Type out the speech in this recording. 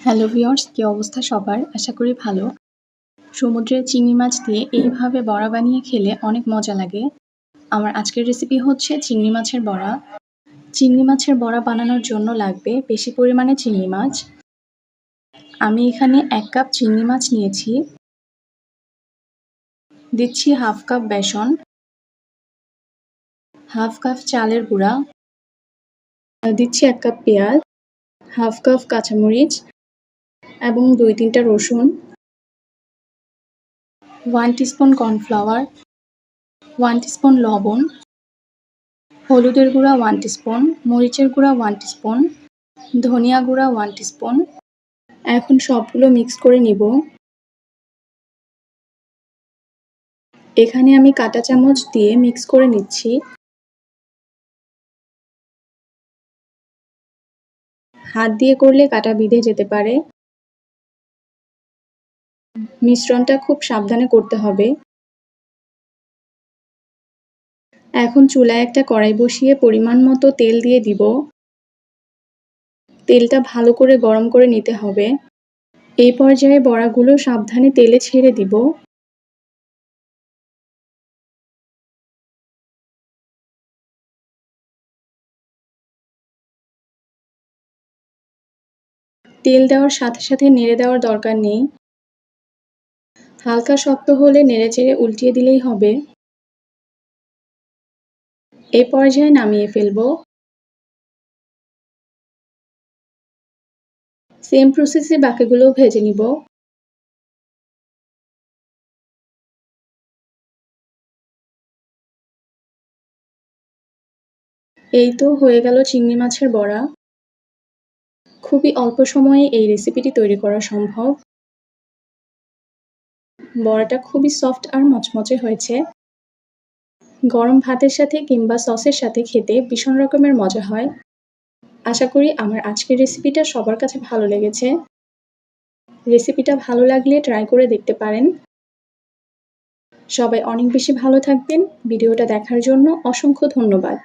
Hello viewers, কী অবস্থা সবার? আশা করি ভালো। সমুদ্রের চিংড়ি মাছ দিয়ে এইভাবে বড়া বানিয়ে খেলে অনেক মজা লাগে। আমার আজকের রেসিপি হচ্ছে চিংড়ি মাছের বড়া। চিংড়ি মাছের বড়া বানানোর জন্য লাগবে বেশি পরিমাণে চিংড়ি মাছ। আমি এখানে এক কাপ চিংড়ি মাছ নিয়েছি। দিচ্ছি হাফ কাপ বেসন। হাফ কাপ চালের গুঁড়া। দিচ্ছি এক কাপ পেঁয়াজ। হাফ কাপ কাঁচামরিচ। এবং দুই তিনটা রসুন one teaspoon cornflour one teaspoon লবণ, হলুদের গুঁড়া ওয়ান টিস্পুন মরিচের গুঁড়া ওয়ান টিস্পুন ধনিয়া গুঁড়া ওয়ান টিস্পুন এখন সবগুলো মিক্স করে নিব। এখানে আমি কাটা চামচ দিয়ে মিক্স করে নিচ্ছি। হাত দিয়ে করলে কাটা বিঁধে যেতে পারে। মিশ্রণটা খুব সাবধানে করতে হবে। এখন চুলায় একটা কড়াই বসিয়ে পরিমাণ মতো তেল দিয়ে দিব। তেলটা ভালো করে গরম করে নিতে হবে। এই পর্যায়ে বড়াগুলো সাবধানে তেলে ছেড়ে দিব। তেল দেওয়ার সাথে সাথে নেড়ে দেওয়ার দরকার নেই। হালকা শক্ত হলে নেড়েচেড়ে উল্টিয়ে দিলেই হবে। এই পর্যায়ে নামিয়ে ফেলব। সেম প্রসেসে বাকিগুলোও ভেজে নিব। এই তো হয়ে গেল চিংড়ি মাছের বড়া। খুবই অল্প সময়ে এই রেসিপিটি তৈরি করা সম্ভব। বড়াটা খুবই সফট আর মচমচে হয়েছে। গরম ভাতের সাথে কিংবা সসের সাথে খেতে ভীষণ রকমের মজা হয়। আশা করি আমার আজকের রেসিপিটা সবার কাছে ভালো লেগেছে। রেসিপিটা ভালো লাগলে ট্রাই করে দেখতে পারেন। সবাই অনেক বেশি ভালো থাকবেন। ভিডিওটা দেখার জন্য অসংখ্য ধন্যবাদ।